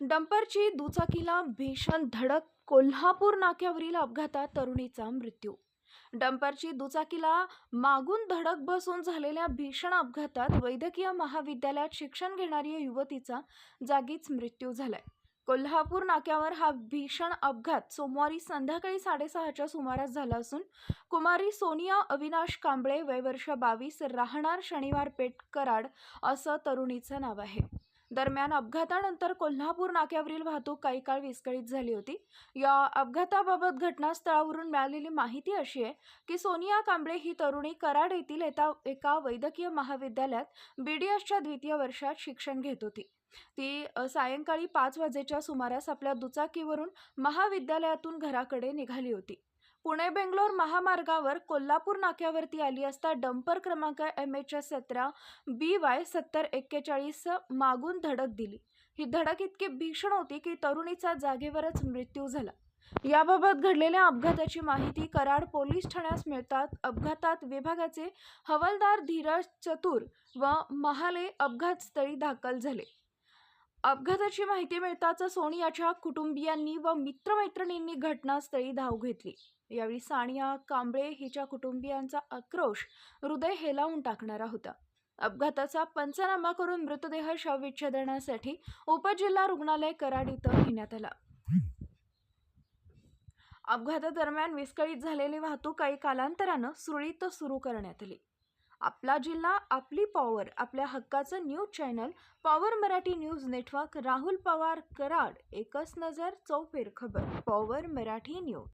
डंपरची दुचाकीला भीषण धडक कोल्हापूर नाक्यावरील अपघातात तरुणीचा मृत्यू. डंपरची दुचाकीला मागून धडक बसून झालेल्या भीषण अपघातात वैद्यकीय महाविद्यालयात शिक्षण घेणारी युवतीचा जागीच मृत्यू झालाय. कोल्हापूर नाक्यावर हा भीषण अपघात सोमवारी संध्याकाळी साडेसहाच्या सुमारास झाला असून कुमारी सोनिया अविनाश कांबळे वय वर्ष बावीस राहणार शनिवार पेठ कराड असं तरुणीचं नाव आहे. दरम्यान अपघातानंतर कोल्हापूर नाक्यावरील वाहतूक काही काळ विस्कळीत झाली होती. या अपघाताबाबत घटनास्थळावरून मिळालेली माहिती अशी आहे की सोनिया कांबळे ही तरुणी कराड येथील एका एका वैद्यकीय महाविद्यालयात बी डी एसच्या द्वितीय वर्षात शिक्षण घेत होती. ती सायंकाळी पाच वाजेच्या सुमारास आपल्या दुचाकीवरून महाविद्यालयातून घराकडे निघाली होती. पुणे बेंगलोर महामार्गावर कोल्हापूर नाक्यावरती आली असता डंपर क्रमांक एम एच एस सतरा बी वाय सत्तर एक्केचाळीस मागून धडक दिली. ही धडक इतकी भीषण होती की तरुणीचा जागेवरच मृत्यू झाला. याबाबत घडलेल्या अपघाताची माहिती कराड पोलीस ठाण्यास मिळतात. अपघातात विभागाचे हवालदार धीरज चतुर व महाले अपघातस्थळी दाखल झाले. अपघाताची माहिती मिळताच सोनियाच्या कुटुंबियांनी व मित्रमैत्रिणींनी घटनास्थळी धाव घेतली. यावेळी सानिया कांबळे हिच्या कुटुंबियांचा आक्रोश हृदय हेलावून टाकणारा होता. अपघाताचा पंचनामा करून मृतदेह शवविच्छेदनासाठी उपजिल्हा रुग्णालय कराड इथं घेण्यात आला. अपघातादरम्यान विस्कळीत झालेली वाहतूक काही कालांतरानं सुरळीत सुरू करण्यात आली. आपला जिल्हा आपली पॉवर आपल्या हक्काचं news channel power Marathi news network Rahul Pawar Karad एकच नजर चौफेर खबर पॉवर मराठी न्यूज.